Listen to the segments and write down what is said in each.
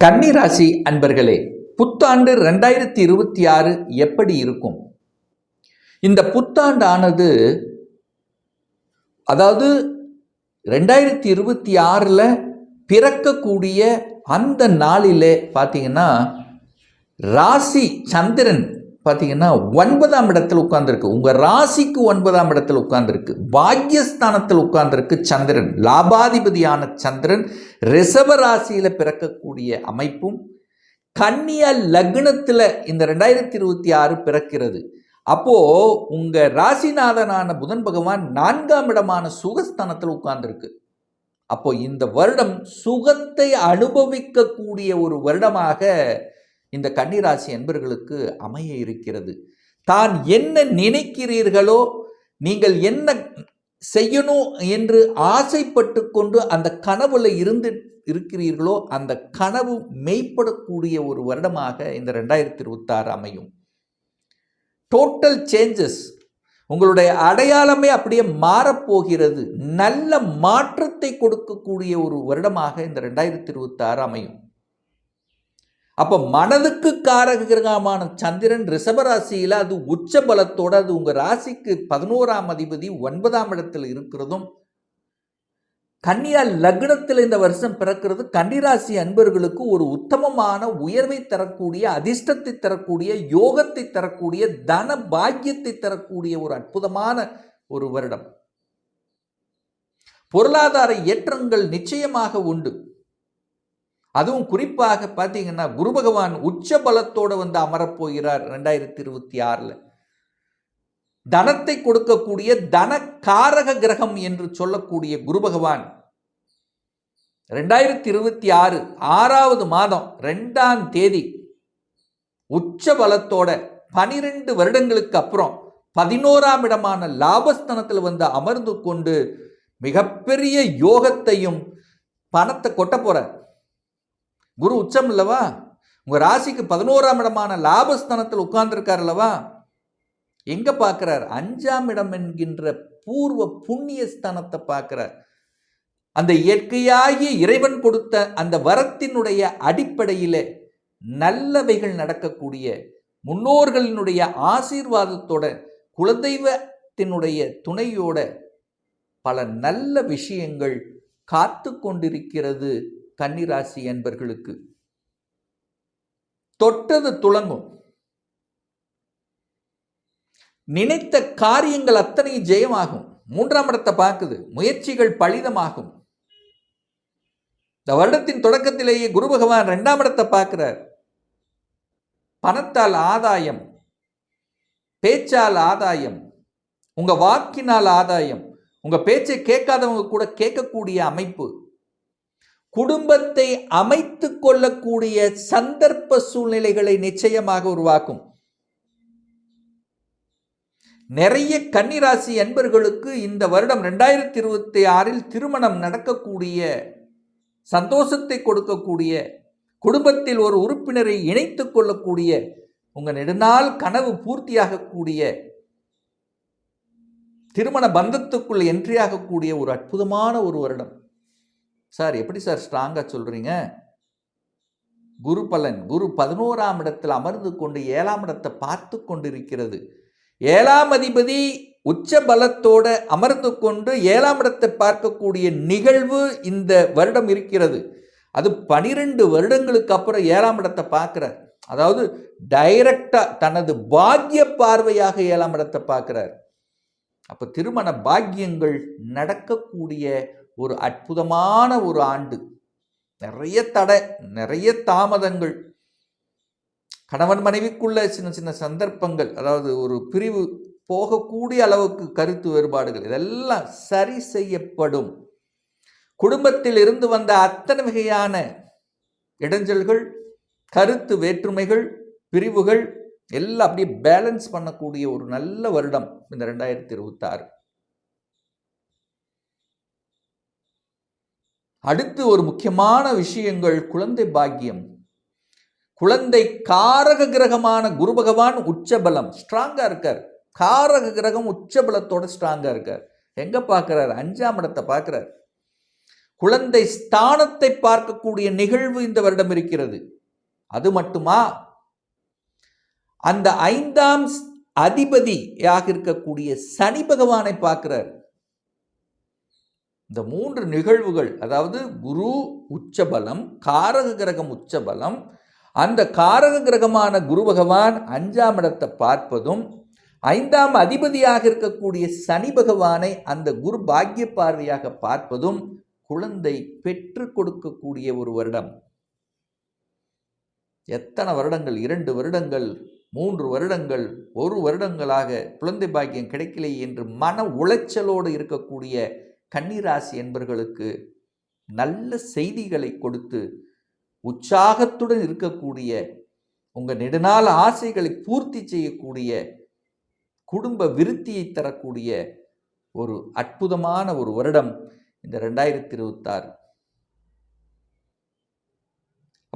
கன்னி ராசி அன்பர்களே புத்தாண்டு ரெண்டாயிரத்தி இருபத்தி ஆறு எப்படி இருக்கும்? இந்த புத்தாண்டானது அதாவது ரெண்டாயிரத்தி இருபத்தி ஆறில் பிறக்கக்கூடிய அந்த நாளிலே பார்த்தீங்கன்னா ராசி சந்திரன் பார்த்தீங்கன்னா ஒன்பதாம் இடத்தில் உட்கார்ந்துருக்கு. உங்கள் ராசிக்கு ஒன்பதாம் இடத்தில் உட்கார்ந்துருக்கு. பாக்யஸ்தானத்தில் உட்கார்ந்துருக்கு சந்திரன். லாபாதிபதியான சந்திரன் ரிஷப ராசியில் பிறக்கக்கூடிய அமைப்பும் கன்னியா லக்னத்தில் இந்த ரெண்டாயிரத்தி இருபத்தி ஆறு பிறக்கிறது. அப்போ உங்கள் ராசிநாதனான புதன் பகவான் நான்காம் இடமான சுகஸ்தானத்தில் உட்கார்ந்துருக்கு. அப்போ இந்த வருடம் சுகத்தை அனுபவிக்கக்கூடிய ஒரு வருடமாக இந்த கன்னிராசி என்பர்களுக்கு அமைய இருக்கிறது. தான் என்ன நினைக்கிறீர்களோ நீங்கள் என்ன செய்யணும் என்று ஆசைப்பட்டு கொண்டு அந்த கனவுல இருந்து இருக்கிறீர்களோ அந்த கனவு மெய்ப்படக்கூடிய ஒரு வருடமாக இந்த ரெண்டாயிரத்தி இருபத்தாறு அமையும். டோட்டல் சேஞ்சஸ் உங்களுடைய அடையாளமே அப்படியே மாறப்போகிறது. நல்ல மாற்றத்தை கொடுக்கக்கூடிய ஒரு வருடமாக இந்த ரெண்டாயிரத்தி இருபத்தாறு அமையும். அப்போ மனதுக்கு காரக கிரகமான சந்திரன் ரிஷபராசியில் அது உச்ச பலத்தோடு அது உங்கள் ராசிக்கு பதினோராம் அதிபதி ஒன்பதாம் இடத்தில் இருக்கிறதும் கன்னியா லக்னத்தில் இந்த வருஷம் பிறக்கிறது கன்னிராசி அன்பர்களுக்கு ஒரு உத்தமமான உயர்வை தரக்கூடிய அதிர்ஷ்டத்தை தரக்கூடிய யோகத்தை தரக்கூடிய தன பாக்கியத்தை தரக்கூடிய ஒரு அற்புதமான ஒரு வருடம். பொருளாதார ஏற்றங்கள் நிச்சயமாக உண்டு. அதுவும் குறிப்பாக பார்த்தீங்கன்னா குரு பகவான் உச்ச பலத்தோடு வந்து அமரப்போகிறார் ரெண்டாயிரத்தி இருபத்தி ஆறில். தனத்தை கொடுக்கக்கூடிய தன காரக கிரகம் என்று சொல்லக்கூடிய குரு பகவான் ரெண்டாயிரத்தி இருபத்தி ஆறு ஆறாவது மாதம் ரெண்டாம் தேதி உச்ச பலத்தோட பனிரெண்டு வருடங்களுக்கு அப்புறம் பதினோராம் இடமான லாபஸ்தனத்தில் வந்து அமர்ந்து கொண்டு மிகப்பெரிய யோகத்தையும் பணத்தை கொட்ட போகிறார் குரு உச்சம் இல்லவா? உங்கள் ராசிக்கு பதினோராம் இடமான லாபஸ்தானத்தில் உட்கார்ந்துருக்கார் அல்லவா? எங்கே பார்க்குறார்? அஞ்சாம் இடம் என்கின்ற பூர்வ புண்ணிய ஸ்தானத்தை பார்க்குறார். அந்த இயற்கையாகிய இறைவன் கொடுத்த அந்த வரத்தினுடைய அடிப்படையிலே நல்லவைகள் நடக்கக்கூடிய முன்னோர்களினுடைய ஆசீர்வாதத்தோட குலதெய்வத்தினுடைய துணையோட பல நல்ல விஷயங்கள் காத்து கொண்டிருக்கிறது கன்னிராசி என்பர்களுக்கு. தொட்டது துளங்கும். நினைத்த காரியங்கள் அத்தனை ஜெயமாகும். மூன்றாம் இடத்தை பார்க்குது. முயற்சிகள் பலிதமாகும். இந்த வருடத்தின் தொடக்கத்திலேயே குரு பகவான் ரெண்டாம் இடத்தை பார்க்கிறார். பணத்தால் ஆதாயம் பேச்சால் ஆதாயம் உங்க வாக்கினால் ஆதாயம் உங்க பேச்சை கேட்காதவங்க கூட கேட்கக்கூடிய அமைப்பு. குடும்பத்தை அமைத்து கொள்ளக்கூடிய சந்தர்ப்ப சூழ்நிலைகளை நிச்சயமாக உருவாக்கும். நிறைய கன்னிராசி அன்பர்களுக்கு இந்த வருடம் ரெண்டாயிரத்தி இருபத்தி ஆறில் திருமணம் நடக்கக்கூடிய சந்தோஷத்தை கொடுக்கக்கூடிய குடும்பத்தில் ஒரு உறுப்பினரை இணைத்து கொள்ளக்கூடிய உங்கள் நெடுநாள் கனவு பூர்த்தியாகக்கூடிய திருமண பந்தத்துக்குள் என்ட்ரியாகக்கூடிய ஒரு அற்புதமான ஒரு வருடம். சார் எப்படி சார் ஸ்ட்ராங்காக சொல்கிறீங்க குரு பலன் குரு பதினோராம் இடத்தில் அமர்ந்து கொண்டு ஏழாம் இடத்தை பார்த்து கொண்டிருக்கிறது. ஏழாம் அதிபதி உச்ச பலத்தோடு அமர்ந்து கொண்டு ஏழாம் இடத்தை பார்க்கக்கூடிய நிகழ்வு இந்த வருடம் இருக்கிறது. அது பனிரெண்டு வருடங்களுக்கு அப்புறம் ஏழாம் இடத்தை பார்க்குறார். அதாவது டைரக்டாக தனது பாக்கிய பார்வையாக ஏழாம் இடத்தை பார்க்குறார். அப்போ திருமண பாக்கியங்கள் நடக்கக்கூடிய ஒரு அற்புதமான ஒரு ஆண்டு. நிறைய தடை நிறைய தாமதங்கள். கணவன் மனைவிக்குள்ள சின்ன சின்ன சந்தர்ப்பங்கள் அதாவது ஒரு பிரிவு போகக்கூடிய அளவுக்கு கருத்து வேறுபாடுகள் இதெல்லாம் சரி செய்யப்படும். குடும்பத்தில் இருந்து வந்த அத்தனை வகையான இடைஞ்சல்கள் கருத்து வேற்றுமைகள் பிரிவுகள் எல்லாம் அப்படியே பேலன்ஸ் பண்ணக்கூடிய ஒரு நல்ல வருடம் இந்த ரெண்டாயிரத்தி இருபத்தாறு. அடுத்து ஒரு முக்கியமான விஷயங்கள் குழந்தை பாக்கியம். குழந்தை காரக கிரகமான குரு பகவான் உச்சபலம் ஸ்ட்ராங்காக இருக்கார். காரக கிரகம் உச்சபலத்தோட ஸ்ட்ராங்காக இருக்கார். எங்கே பார்க்குறார்? அஞ்சாம் இடத்தை பார்க்குறார். குழந்தை ஸ்தானத்தை பார்க்கக்கூடிய நிகழ்வு இந்த வருடம் இருக்கிறது. அது மட்டுமா? அந்த ஐந்தாம் அதிபதியாக இருக்கக்கூடிய சனி பகவானை பார்க்கிறார். இந்த மூன்று நிகழ்வுகள் அதாவது குரு உச்சபலம் காரக கிரகம் உச்சபலம் அந்த காரக கிரகமான குரு பகவான் அஞ்சாம் இடத்தை பார்ப்பதும் ஐந்தாம் அதிபதியாக இருக்கக்கூடிய சனி பகவானை அந்த குரு பாக்கிய பார்வையாக பார்ப்பதும் குழந்தை பெற்று கொடுக்கக்கூடிய ஒரு வருடம். எத்தனை வருடங்கள்? இரண்டு வருடங்கள் மூன்று வருடங்கள் ஒரு வருடங்களாக குழந்தை பாக்கியம் கிடைக்கலையே என்று மன உளைச்சலோடு இருக்கக்கூடிய கன்னிராசி என்பர்களுக்கு நல்ல செய்திகளை கொடுத்து உற்சாகத்துடன் இருக்கக்கூடிய உங்கள் நெடுநாள் ஆசைகளை பூர்த்தி செய்யக்கூடிய குடும்ப விருத்தியை தரக்கூடிய ஒரு அற்புதமான ஒரு வருடம் இந்த ரெண்டாயிரத்தி இருபத்தாறு.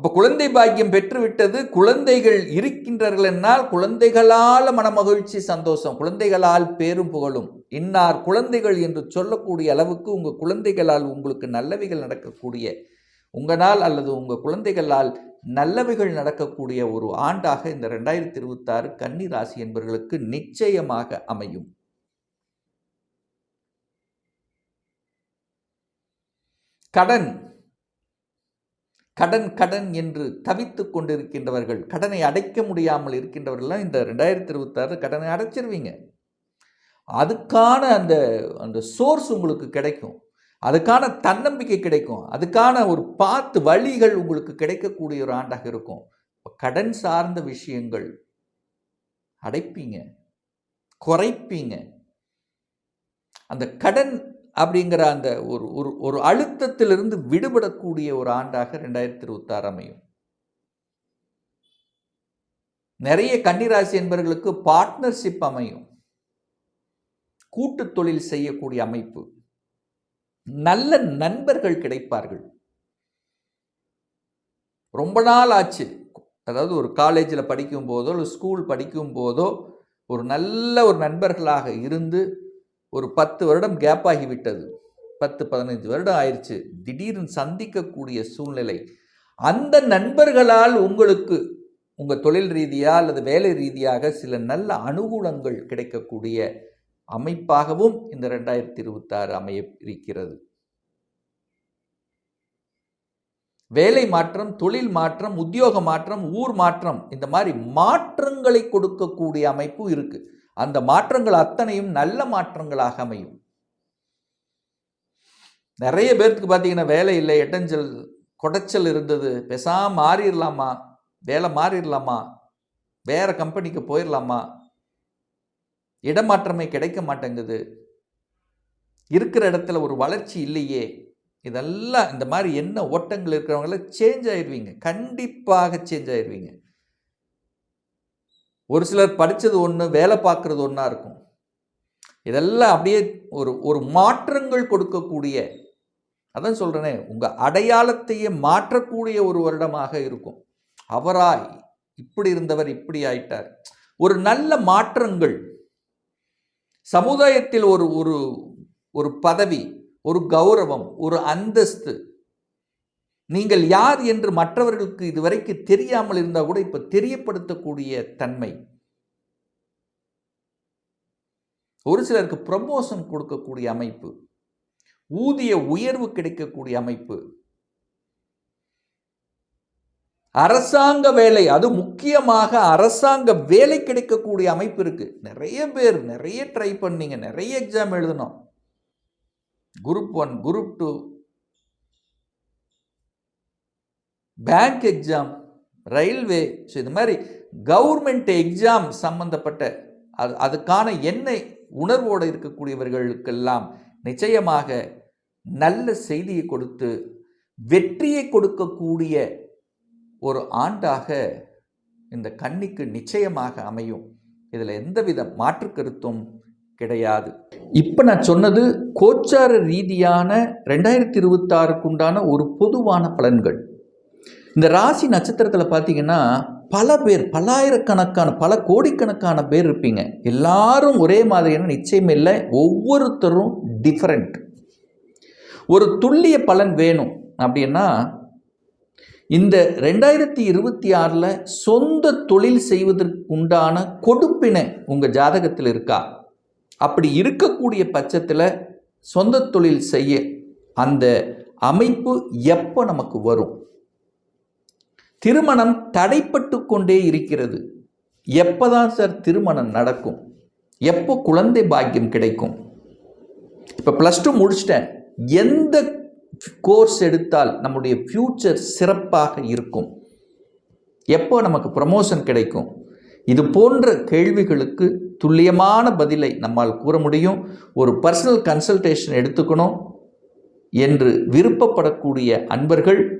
அப்போ குழந்தை பாக்கியம் பெற்றுவிட்டது குழந்தைகள் இருக்கின்றார்கள் என்னால் குழந்தைகளால் மனமகிழ்ச்சி சந்தோஷம் குழந்தைகளால் பேரும் புகழும். இன்னார் குழந்தைகள் என்று சொல்லக்கூடிய அளவுக்கு உங்கள் குழந்தைகளால் உங்களுக்கு நல்லவைகள் நடக்கக்கூடிய உங்களால் அல்லது உங்கள் குழந்தைகளால் நல்லவைகள் நடக்கக்கூடிய ஒரு ஆண்டாக இந்த ரெண்டாயிரத்தி இருபத்தாறு கன்னி ராசி என்பவர்களுக்கு நிச்சயமாக அமையும். கடன். கடன் கடன் என்று தவித்து கொண்டிருக்கின்றவர்கள் கடனை அடைக்க முடியாமல் இருக்கின்றவர்கள்லாம் இந்த ரெண்டாயிரத்தி இருபத்தாறு கடனை அடைச்சிருவீங்க. அதுக்கான அந்த அந்த சோர்ஸ் உங்களுக்கு கிடைக்கும். அதுக்கான தன்னம்பிக்கை கிடைக்கும். அதுக்கான ஒரு பார்த்து வழிகள் உங்களுக்கு கிடைக்கக்கூடிய ஒரு ஆண்டாக இருக்கும். கடன் சார்ந்த விஷயங்கள் அடைப்பீங்க குறைப்பீங்க. அந்த கடன் அப்படிங்கிற அந்த ஒரு ஒரு ஒரு அழுத்தத்திலிருந்து விடுபடக்கூடிய ஒரு ஆண்டாக ரெண்டாயிரத்தி இருபத்தாறு அமையும். நிறைய கன்னிராசி என்பவர்களுக்கு பார்ட்னர்ஷிப் அமையும். கூட்டு தொழில் செய்யக்கூடிய அமைப்பு. நல்ல நண்பர்கள் கிடைப்பார்கள். ரொம்ப நாள் ஆச்சு. அதாவது ஒரு காலேஜில் படிக்கும் போதோ இல்லை ஸ்கூல் படிக்கும் போதோ ஒரு நல்ல ஒரு நண்பர்களாக இருந்து ஒரு பத்து வருடம் கேப் ஆகிவிட்டது. பத்து பதினைஞ்சு வருடம் ஆயிடுச்சு. திடீர்னு சந்திக்கக்கூடிய சூழ்நிலை. அந்த நண்பர்களால் உங்களுக்கு உங்கள் தொழில் ரீதியாக அல்லது வேலை ரீதியாக சில நல்ல அனுகூலங்கள் கிடைக்கக்கூடிய அமைப்பாகவும் இந்த ரெண்டாயிரத்தி இருபத்தாறு அமைய இருக்கிறது வேலை மாற்றம் தொழில் மாற்றம் உத்தியோக மாற்றம் ஊர் மாற்றம் இந்த மாதிரி மாற்றங்களை கொடுக்கக்கூடிய அமைப்பும் இருக்குது அந்த மாற்றங்கள் அத்தனையும் நல்ல மாற்றங்களாக அமையும். நிறைய பேர்த்துக்கு பார்த்தீங்கன்னா வேலை இல்லை எட்டஞ்சல் குடைச்சல் இருந்தது பெசாம மாறிடலாமா? வேலை மாறிடலாமா? வேற கம்பெனிக்கு போயிடலாமா? இடமாற்றமே கிடைக்க மாட்டேங்குது. இருக்கிற இடத்துல ஒரு வளர்ச்சி இல்லையே. இதெல்லாம் இந்த மாதிரி என்ன ஓட்டங்கள் இருக்கிறவங்கள சேஞ்ச் ஆயிடுவீங்க. கண்டிப்பாக சேஞ்ச் ஆயிடுவீங்க. ஒரு சிலர் படித்தது ஒன்று வேலை பார்க்குறது ஒன்றா இருக்கும். இதெல்லாம் அப்படியே ஒரு ஒரு மாற்றங்கள் கொடுக்கக்கூடிய அதான் சொல்கிறேனே உங்கள் அடையாளத்தையே மாற்றக்கூடிய ஒரு வருடமாக இருக்கும். அவராய் இப்படி இருந்தவர் இப்படி ஆயிட்டார். ஒரு நல்ல மாற்றங்கள். சமுதாயத்தில் ஒரு ஒரு ஒரு பதவி ஒரு கௌரவம் ஒரு அந்தஸ்து நீங்கள் யார் என்று மற்றவர்களுக்கு இதுவரைக்கு தெரியாமல் இருந்தால் கூட இப்போ தெரியப்படுத்தக்கூடிய தன்மை. ஒரு சிலருக்கு ப்ரமோஷன் கொடுக்கக்கூடிய அமைப்பு. ஊதிய உயர்வு கிடைக்கக்கூடிய அமைப்பு. அரசாங்க வேலை அது முக்கியமாக அரசாங்க வேலை கிடைக்கக்கூடிய அமைப்பு இருக்கு. நிறைய பேர் நிறைய ட்ரை பண்ணீங்க நிறைய எக்ஸாம் எழுதணும். Group one group two bank exam railway so இது மாதிரி கவர்மெண்ட் எக்ஸாம் சம்பந்தப்பட்ட அது அதுக்கான எண்ணெய் உணர்வோடு இருக்கக்கூடியவர்களுக்கெல்லாம் நிச்சயமாக நல்ல செய்தியை கொடுத்து வெற்றியை கொடுக்கக்கூடிய ஒரு ஆண்டாக இந்த கண்ணிக்கு நிச்சயமாக அமையும். இதில் எந்தவித மாற்று கருத்தும் கிடையாது. இப்போ நான் சொன்னது கோச்சார ரீதியான ரெண்டாயிரத்தி இருபத்தாறுக்கு உண்டான ஒரு பொதுவான பலன்கள். இந்த ராசி நட்சத்திரத்தில் பார்த்தீங்கன்னா பல பேர் பல்லாயிரக்கணக்கான பல கோடிக்கணக்கான பேர் இருப்பீங்க. எல்லாரும் ஒரே மாதிரியான நிச்சயம் இல்லை. ஒவ்வொருத்தரும் டிஃப்ரெண்ட் ஒரு துல்லிய பலன் வேணும் அப்படின்னா இந்த ரெண்டாயிரத்தி இருபத்தி ஆறில் சொந்த தொழில் செய்வதற்கு உண்டான கொடுப்பினை உங்கள் ஜாதகத்தில் இருக்கா? அப்படி இருக்கக்கூடிய பட்சத்தில் சொந்த தொழில் செய்ய அந்த அமைப்பு எப்போ நமக்கு வரும்? திருமணம் தடைப்பட்டு கொண்டே இருக்கிறது. எப்போதான் சார் திருமணம் நடக்கும்? எப்போ குழந்தை பாக்கியம் கிடைக்கும்? இப்போ ப்ளஸ் டூ முடிச்சிட்டேன். எந்த கோர்ஸ் எடுத்தால் நம்முடைய ஃப்யூச்சர் சிறப்பாக இருக்கும்? எப்போ நமக்கு ப்ரமோஷன் கிடைக்கும்? இது போன்ற கேள்விகளுக்கு துல்லியமான பதிலை நம்மால் கூற முடியும். ஒரு பர்சனல் கன்சல்டேஷன் எடுத்துக்கணும் என்று விருப்பப்படக்கூடிய அன்பர்கள்